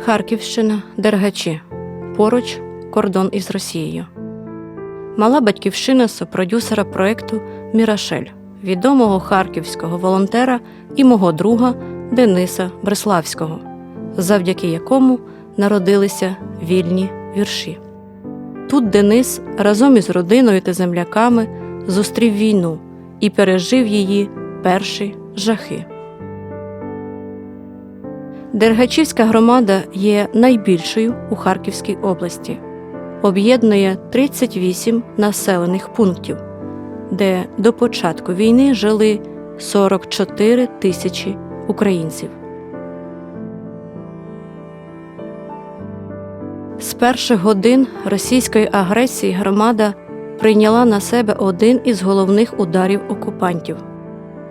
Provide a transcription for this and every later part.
Харківщина, Дергачі. Поруч кордон із Росією. Мала батьківщина сопродюсера проекту Мірашель, відомого харківського волонтера і мого друга Дениса Бреславського, завдяки якому народилися вільні вірші. Тут Денис разом із родиною та земляками зустрів війну і пережив її перші жахи. Дергачівська громада є найбільшою у Харківській області, об'єднує 38 населених пунктів, де до початку війни жили 44 тисячі українців. З перших годин російської агресії громада прийняла на себе один із головних ударів окупантів.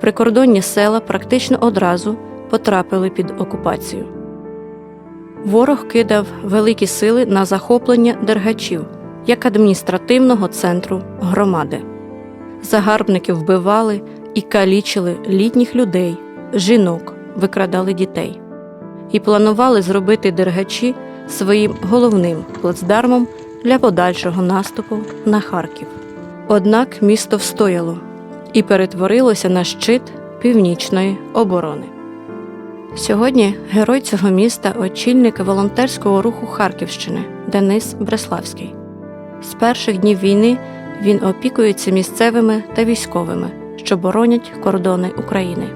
Прикордонні села практично одразу потрапили під окупацію. Ворог кидав великі сили на захоплення дергачів як адміністративного центру громади. Загарбники вбивали і калічили літніх людей, жінок, викрадали дітей і планували зробити дергачі своїм головним плацдармом для подальшого наступу на Харків. Однак місто встояло і перетворилося на щит північної оборони. Сьогодні герой цього міста очільник волонтерського руху Харківщини Денис Бреславський. З перших днів війни він опікується місцевими та військовими, що боронять кордони України,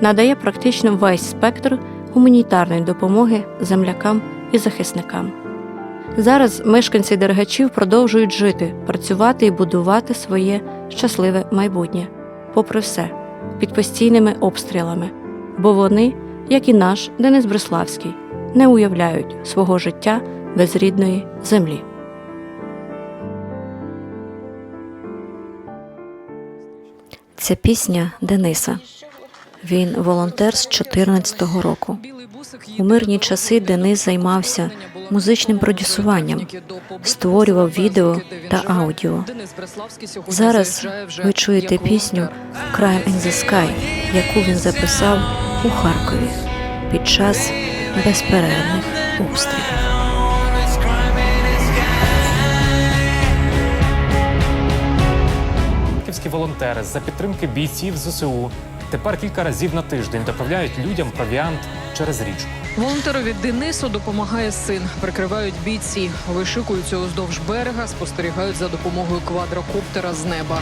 надає практично весь спектр гуманітарної допомоги землякам і захисникам. Зараз мешканці Дергачів продовжують жити, працювати і будувати своє щасливе майбутнє, попри все, під постійними обстрілами, бо вони, як і наш Денис Бреславський, не уявляють свого життя без рідної землі. Це пісня Дениса. Він волонтер з 14-го року. У мирні часи Денис займався музичним продюсуванням, створював відео та аудіо. Зараз ви чуєте пісню «Crime in the Sky», яку він записав у Харкові під час безперервних обстрілів. Волонтери за підтримки бійців ЗСУ тепер кілька разів на тиждень доправляють людям провіант через річку. Волонтерові Денису допомагає син. Прикривають бійці, вишикуються уздовж берега, спостерігають за допомогою квадрокоптера з неба.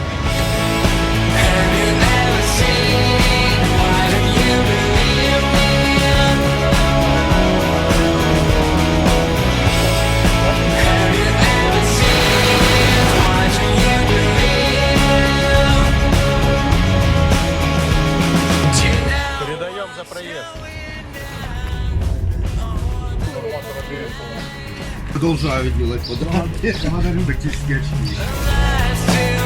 Продолжаю делать подарки. Такие скетчи.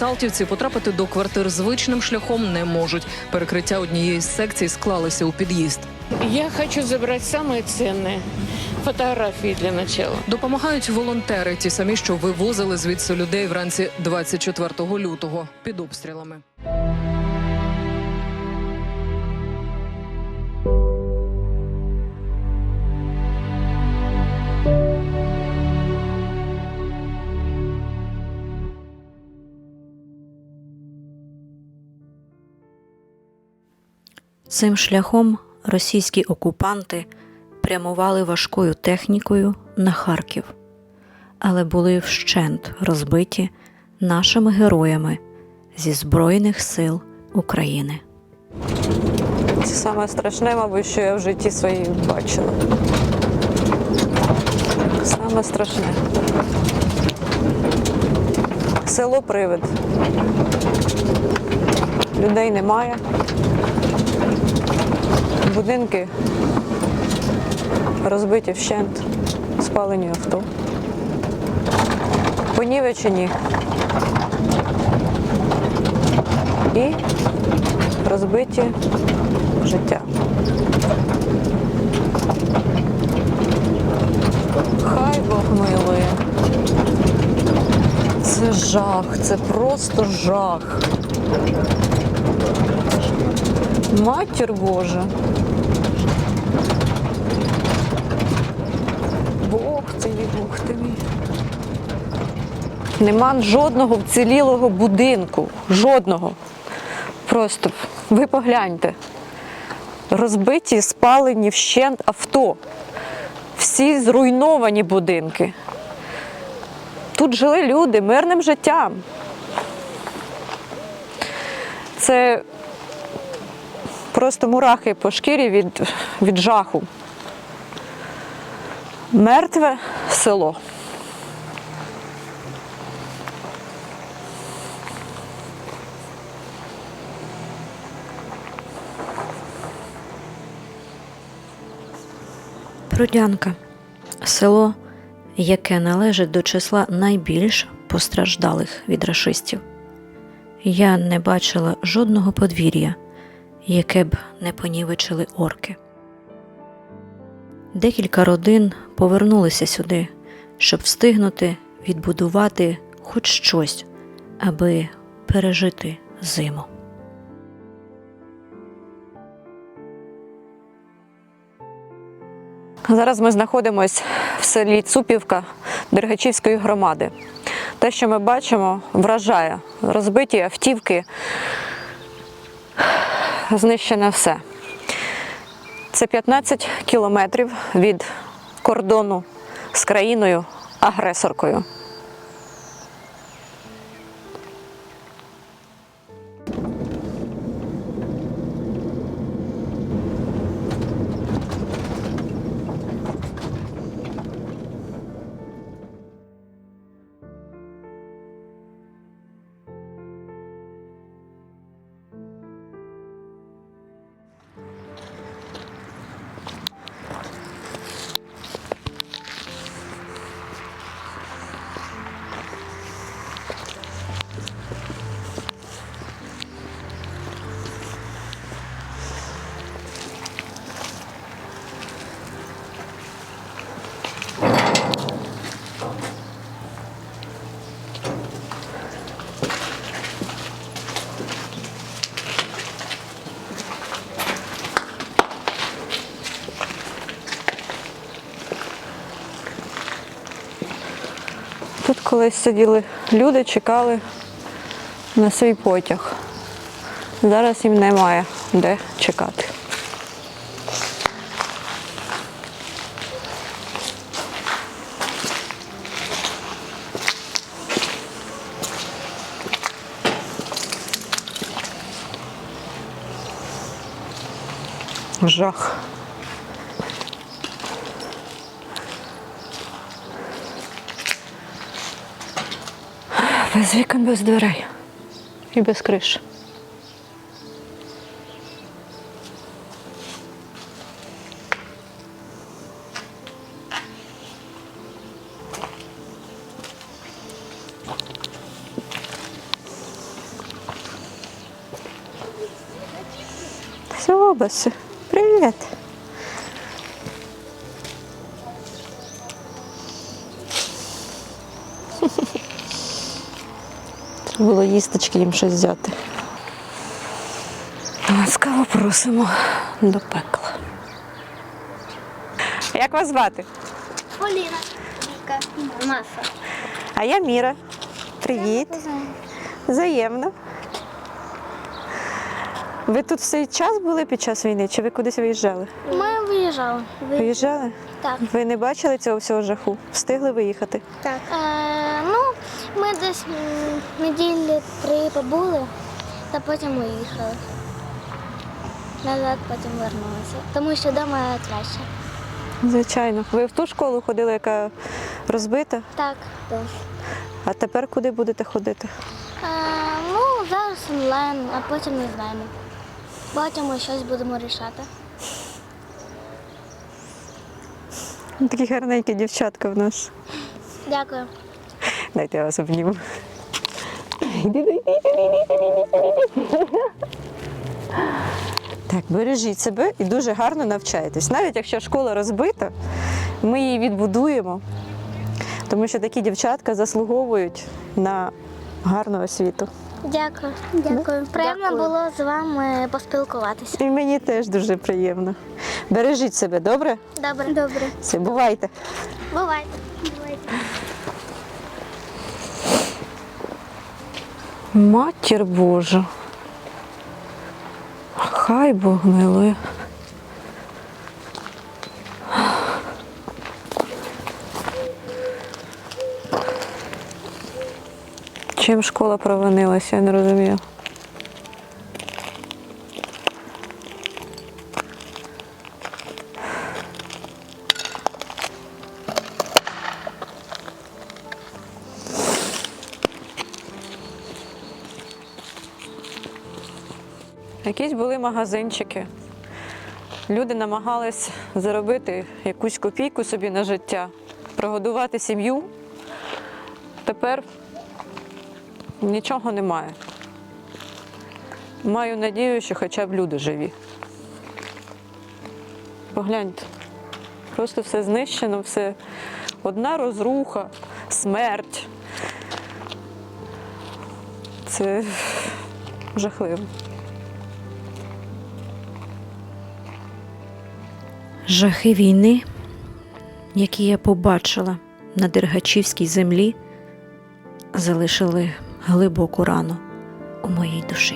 Салтівці потрапити до квартир звичним шляхом не можуть. Перекриття однієї з секцій склалися у під'їзд. Я хочу забрати саме цінне фотографії для начала. Допомагають волонтери, ті самі, що вивозили звідси людей вранці 24 лютого під обстрілами. Цим шляхом російські окупанти прямували важкою технікою на Харків, але були вщент розбиті нашими героями зі Збройних сил України. Це саме страшне, мабуть, що я в житті своїй бачила. Саме страшне. Село Привид. Людей немає. Будинки розбиті вщент, спалені авто. Понівечені. І розбиті життя. Хай Бог милує. Це жах, це просто жах. Матір Божа. Бог ти мій, Бог ти мій. Нема жодного вцілілого будинку. Жодного. Просто ви погляньте. Розбиті, спалені вщент авто. Всі зруйновані будинки. Тут жили люди мирним життям. Це просто мурахи по шкірі від, від жаху. Мертве село. Прудянка село, яке належить до числа найбільш постраждалих від рашистів. Я не бачила жодного подвір'я, яке б не понівечили орки. Декілька родин повернулися сюди, щоб встигнути відбудувати хоч щось, аби пережити зиму. Зараз ми знаходимося в селі Цупівка Дергачівської громади. Те, що ми бачимо, вражає розбиті автівки, знищене все. Це 15 кілометрів від кордону з країною колись сиділи люди, чекали на свій потяг. Зараз їм немає де чекати. Жах. Без вікон, без дверей і без криш. Все, привіт. Було їсточки їм щось взяти. Ласкаво просимо до пекла. Як вас звати? Поліна, Віка, Маса. А я Міра. Привіт. Взаємно. Ви тут все час були під час війни, чи ви кудись виїжджали? Ми виїжджали. Виїжджали? Так. Ви не бачили цього всього жаху? Встигли виїхати? Так. Ми десь неділі три побули, та потім виїхали. Назад потім вернулися. Тому що вдома краще. Звичайно. Ви в ту школу ходили, яка розбита, Так, так. а тепер куди будете ходити? Е, ну, зараз онлайн, а потім не знаємо. Потім ми щось будемо рішати. Такі гарненькі дівчатка в нас. Дякую. Дайте я вас обніму. Так, бережіть себе і дуже гарно навчайтесь. Навіть якщо школа розбита, ми її відбудуємо, тому що такі дівчатка заслуговують на гарну освіту. Дякую. Дякую. Приємно було з вами поспілкуватися. І мені теж дуже приємно. Бережіть себе, добре? Добре. Добре. Все. Бувайте. Бувайте. Матір Божа. Хай Бог милує. Чим школа провинилася, я не розумію. Якісь були магазинчики. Люди намагались заробити якусь копійку собі на життя, прогодувати сім'ю. Тепер нічого немає. Маю надію, що хоча б люди живі. Погляньте, просто все знищено, все одна розруха, смерть. Це жахливо. Жахи війни, які я побачила на Дергачівській землі, залишили глибоку рану у моїй душі.